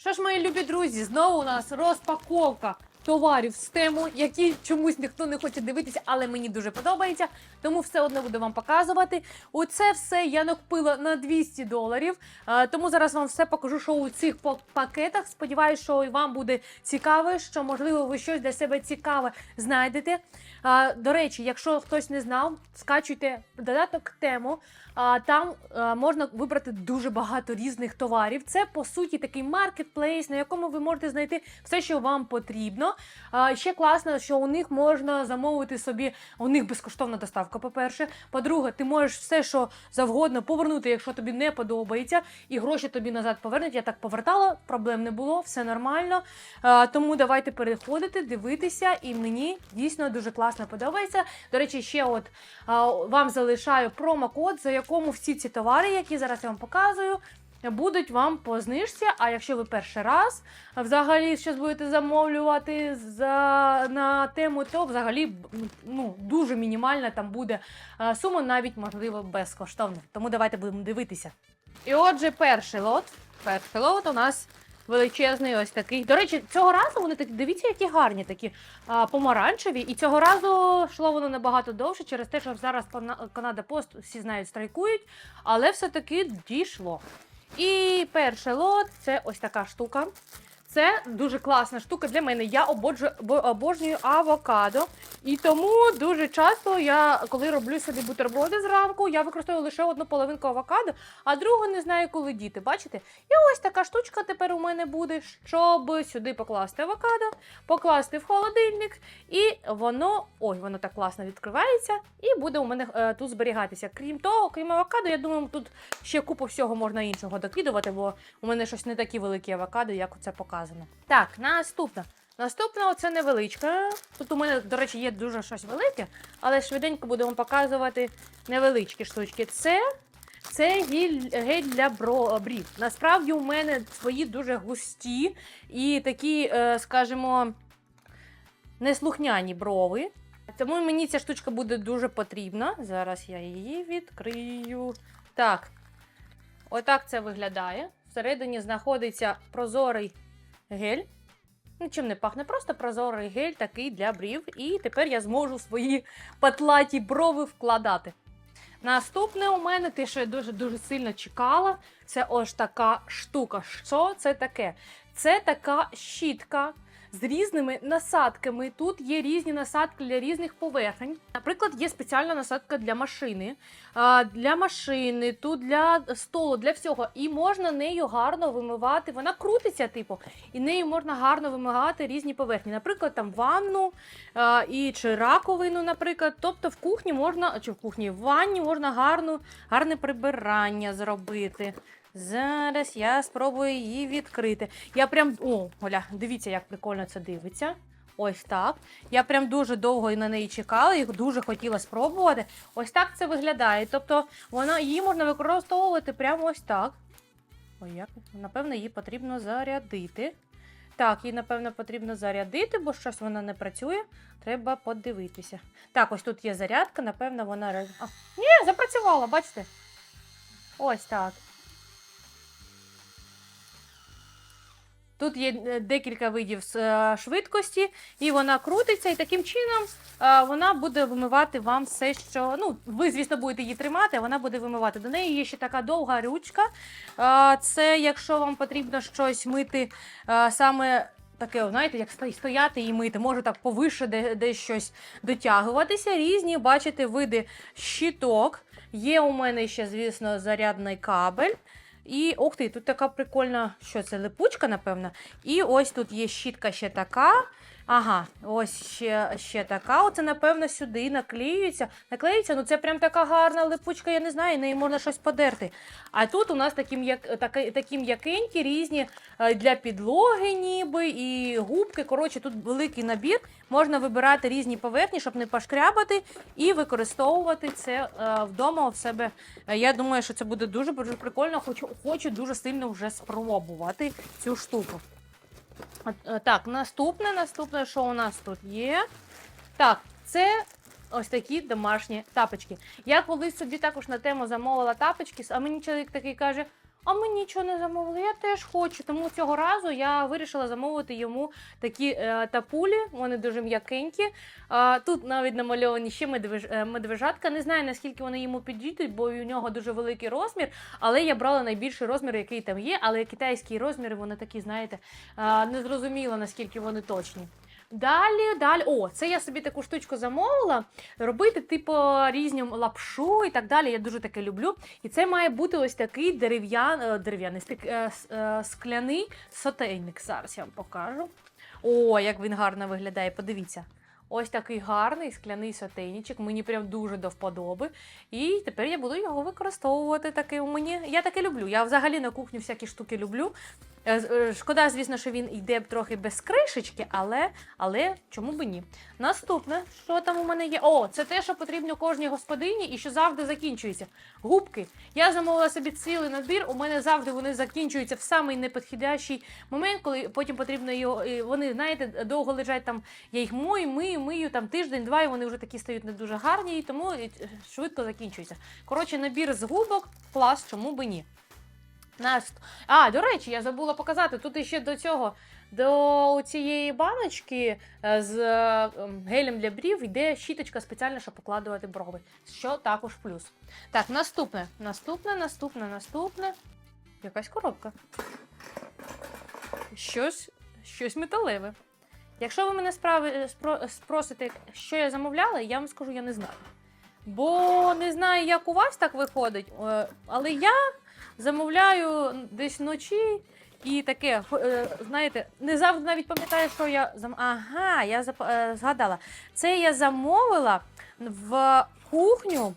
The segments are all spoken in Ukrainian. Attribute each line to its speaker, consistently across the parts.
Speaker 1: Що ж, мої любі друзі, знову у нас розпаковка товарів з тему, які чомусь ніхто не хоче дивитися, але мені дуже подобається. Тому все одно буду вам показувати. Оце все я накупила на 200 доларів. Е, Тому зараз вам все покажу, що у цих пак- пакетах. Сподіваюсь, що вам буде цікаве, що можливо ви щось для себе цікаве знайдете. Е, До речі, якщо хтось не знав, скачуйте додаток тему. Там е, можна вибрати дуже багато різних товарів. Це по суті такий маркетплейс, на якому ви можете знайти все, що вам потрібно. Ще класно, що у них можна замовити собі. У них безкоштовна доставка. По-перше, по-друге, ти можеш все, що завгодно повернути, якщо тобі не подобається, і гроші тобі назад повернуть. Я так повертала, проблем не було, все нормально. Тому давайте переходити, дивитися, і мені дійсно дуже класно подобається. До речі, ще от вам залишаю промокод, за якому всі ці товари, які зараз я вам показую, будуть вам по знижці. А якщо ви перший раз взагалі щось будете замовлювати за, на тему, то взагалі ну, дуже мінімальна там буде сума, навіть можливо безкоштовна. Тому давайте будемо дивитися. І отже, перший лот. Перший лот у нас величезний ось такий. До речі, цього разу вони такі, дивіться, які гарні такі а, помаранчеві. І цього разу йшло воно набагато довше через те, що зараз Канада Пост всі знають, страйкують, але все-таки дійшло. І перший лот це ось така штука. Це дуже класна штука для мене. Я ободжу, обожнюю авокадо. І тому дуже часто я, коли роблю собі бутерброди зранку, я використовую лише одну половинку авокадо, а другу не знаю, коли діти. Бачите? І ось така штучка тепер у мене буде, щоб сюди покласти авокадо, покласти в холодильник, і воно, ой, воно так класно відкривається, і буде у мене е, тут зберігатися. Крім того, крім авокадо, я думаю, тут ще купу всього можна іншого докидувати, бо у мене щось не такі великі авокадо, як це показано. Так, наступна. Наступна оце невеличка. Тут у мене, до речі, є дуже щось велике, але швиденько будемо показувати невеличкі штучки. Це, це гель, для брів. Насправді у мене свої дуже густі і такі, е, скажімо, неслухняні брови. Тому мені ця штучка буде дуже потрібна. Зараз я її відкрию. Так, отак це виглядає. Всередині знаходиться прозорий гель. Нічим не пахне, просто прозорий гель такий для брів. І тепер я зможу свої патлаті брови вкладати. Наступне у мене, те, що я дуже-дуже сильно чекала, це ось така штука. Що це таке? Це така щітка з різними насадками. Тут є різні насадки для різних поверхень. Наприклад, є спеціальна насадка для машини. Для машини, тут для столу, для всього. І можна нею гарно вимивати. Вона крутиться, типу, і нею можна гарно вимивати різні поверхні. Наприклад, там ванну і чи раковину, наприклад. Тобто в кухні можна, чи в кухні, в ванні можна гарну, гарне прибирання зробити. Зараз я спробую її відкрити. Я прям. О, Оля, дивіться, як прикольно це дивиться. Ось так. Я прям дуже довго на неї чекала, і дуже хотіла спробувати. Ось так це виглядає. Тобто вона, її можна використовувати прямо ось так. Ой, як? Напевно, її потрібно зарядити. Так, її, напевно, потрібно зарядити, бо щось вона не працює. Треба подивитися. Так, ось тут є зарядка, напевно, вона. А, ні, запрацювала, бачите? Ось так. Тут є е, декілька видів е, швидкості, і вона крутиться, і таким чином е, вона буде вимивати вам все, що. Ну, ви, звісно, будете її тримати, вона буде вимивати. До неї є ще така довга ручка. Це якщо вам потрібно щось мити саме. Таке, знаєте, як стояти і мити, може так повише де, десь щось дотягуватися. Різні, бачите, види щиток. Є у мене ще, звісно, зарядний кабель. І ух ти, тут така прикольна, що це липучка, напевно. І ось тут є щітка ще така. Ага, ось ще, ще така. Оце, напевно, сюди наклеюється. Наклеюється, ну це прям така гарна липучка, я не знаю, неї можна щось подерти. А тут у нас такі, м'якенькі, різні е, для підлоги, ніби, і губки. Коротше, тут великий набір. Можна вибирати різні поверхні, щоб не пошкрябати, і використовувати це е, вдома у себе. Е, Я думаю, що це буде дуже прикольно. Хочу, хочу дуже сильно вже спробувати цю штуку. Е, Так, наступне, наступне, що у нас тут є? Так, це ось такі домашні тапочки. Я колись собі також на тему замовила тапочки, а мені чоловік такий каже: а ми нічого не замовили. Я теж хочу. Тому цього разу я вирішила замовити йому такі е, тапулі. Вони дуже м'якенькі. А, тут навіть намальовані ще медвеж, е, медвежатка. Не знаю наскільки вони йому підійдуть, бо у нього дуже великий розмір. Але я брала найбільший розмір, який там є. Але китайські розміри вони такі, знаєте, е, не зрозуміло наскільки вони точні. Далі, далі. О, це я собі таку штучку замовила. Робити, типу, різні лапшу і так далі. Я дуже таке люблю. І це має бути ось такий е, дерев'яний е, скляний сотейник. Зараз я вам покажу. О, як він гарно виглядає. Подивіться. Ось такий гарний скляний сотейничок. Мені прям дуже до вподоби. І тепер я буду його використовувати таки. Мені я таке люблю. Я взагалі на кухню всякі штуки люблю. Е, е, Шкода, звісно, що він йде трохи без кришечки, але, але чому б ні? Наступне, що там у мене є? О, це те, що потрібно кожній господині і що завжди закінчується. Губки. Я замовила собі цілий набір. У мене завжди вони закінчуються в самий неподходящий момент, коли потім потрібно його. Вони, знаєте, довго лежать там. Я їх мою, мию, мию там тиждень-два, і вони вже такі стають не дуже гарні, і тому е, швидко закінчуються. Коротше, набір з губок, клас, чому би ні. Наст... А, до речі, я забула показати. Тут іще до цього, до цієї баночки е, з е, ем, гелем для брів йде щіточка спеціальна, щоб покладувати брови. Що також плюс. Так, наступне, наступне, наступне, наступне. Якась коробка. Щось, щось металеве. Якщо ви мене справи, е, спро- спросите, що я замовляла, я вам скажу, я не знаю. Бо не знаю, як у вас так виходить, але я замовляю десь вночі і таке, е, знаєте, не завжди навіть пам'ятаю, що я зам... Ага, я е, згадала. Це я замовила в кухню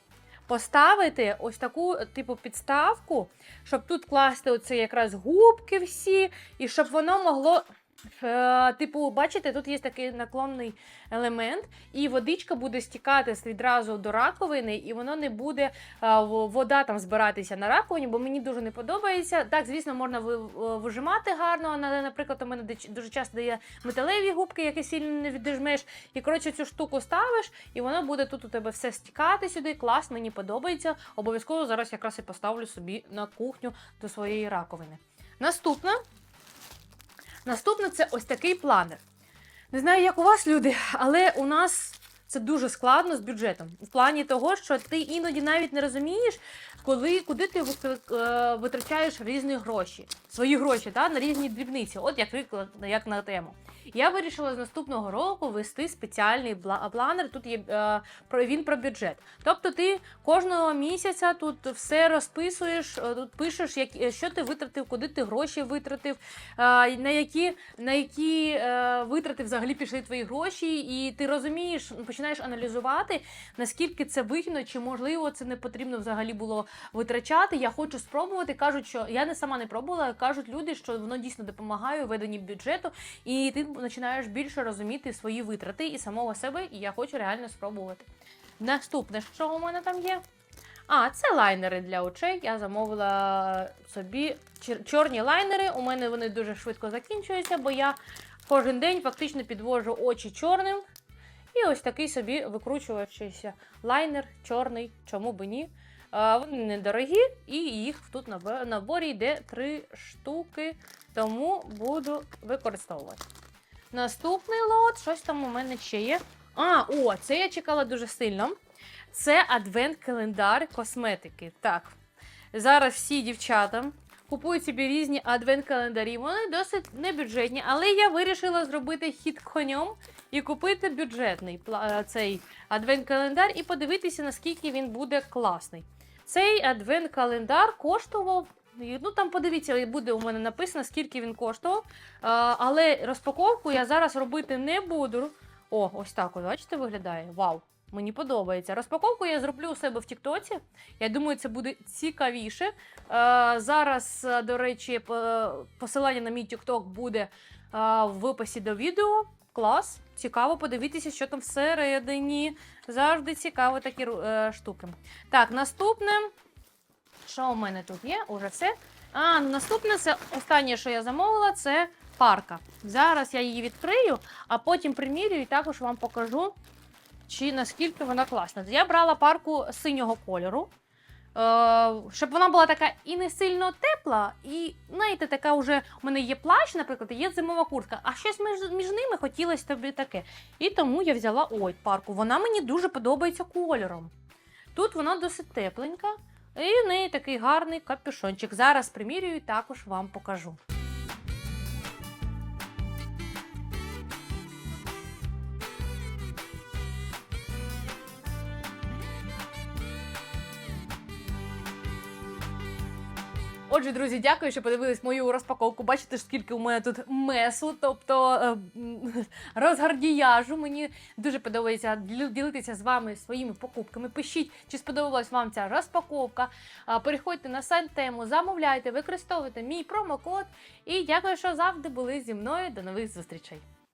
Speaker 1: поставити ось таку, типу, підставку, щоб тут класти оце якраз губки всі, і щоб воно могло. Е, Типу, бачите, тут є такий наклонний елемент, і водичка буде стікати відразу до раковини, і воно не буде вода там збиратися на раковині, бо мені дуже не подобається. Так, звісно, можна вижимати гарно, але, наприклад, у мене дуже часто дає металеві губки, які сильно не віджмеш. І коротше цю штуку ставиш, і воно буде тут у тебе все стікати сюди. Клас, мені подобається. Обов'язково зараз якраз і поставлю собі на кухню до своєї раковини. Наступна. Наступне це ось такий планер. Не знаю, як у вас люди, але у нас це дуже складно з бюджетом. В плані того, що ти іноді навіть не розумієш, коли, куди ти е, витрачаєш різні гроші, свої гроші та, на різні дрібниці, от як приклад, як на тему. Я вирішила з наступного року вести спеціальний планер. Тут є е, він про бюджет. Тобто ти кожного місяця тут все розписуєш, е, тут пишеш, як, що ти витратив, куди ти гроші витратив, на які, на які витрати взагалі пішли твої гроші, і ти розумієш, починаєш аналізувати, наскільки це вигідно, чи можливо це не потрібно взагалі було витрачати. Я хочу спробувати. Кажуть, що я не сама не пробувала. Кажуть люди, що воно дійсно допомагає у веденні бюджету, і ти починаєш більше розуміти свої витрати і самого себе. І я хочу реально спробувати. Наступне, що у мене там є? А, це лайнери для очей. Я замовила собі чор- чорні лайнери. У мене вони дуже швидко закінчуються, бо я кожен день фактично підвожу очі чорним. І ось такий собі викручувачийся лайнер чорний, чому би ні. Вони недорогі, і їх тут на наборі йде три штуки, тому буду використовувати. Наступний лот, щось там у мене ще є. А, о, це я чекала дуже сильно. Це адвент-календар косметики. Так, зараз всі дівчата купують собі різні адвент-календарі. Вони досить небюджетні, але я вирішила зробити хід конем і купити бюджетний е, цей адвент-календар і подивитися, наскільки він буде класний. Цей адвент-календар коштував. Ну там подивіться, буде у мене написано, скільки він коштував. А, але розпаковку я зараз робити не буду. О, ось так, бачите, виглядає. Вау! Мені подобається. Розпаковку я зроблю у себе в Тіктоці. Я думаю, це буде цікавіше. Е, зараз, е, до речі, посилання на мій Тікток буде е, в описі до відео. Клас, цікаво подивитися, що там всередині. Завжди цікаво такі штуки. Так, наступне. Що у мене тут є? Уже все. А, ну, наступне це останнє, що я замовила, це парка. Зараз я її відкрию, а потім примірю і також вам покажу, чи наскільки вона класна. Я брала парку синього кольору. щоб вона була така і не сильно тепла, і знаєте, така вже у мене є плащ, наприклад, є зимова куртка. А щось між, між ними хотілося тобі таке. І тому я взяла ой парку. Вона мені дуже подобається кольором. Тут вона досить тепленька, і в неї такий гарний капюшончик. Зараз примірюю і також вам покажу. Отже, друзі, дякую, що подивились мою розпаковку. Бачите, скільки у мене тут месу, тобто е, розгардіяжу. Мені дуже подобається ділитися з вами своїми покупками. Пишіть, чи сподобалась вам ця розпаковка. Переходьте на сайт тему, замовляйте, використовуйте мій промокод. І дякую, що завжди були зі мною. До нових зустрічей.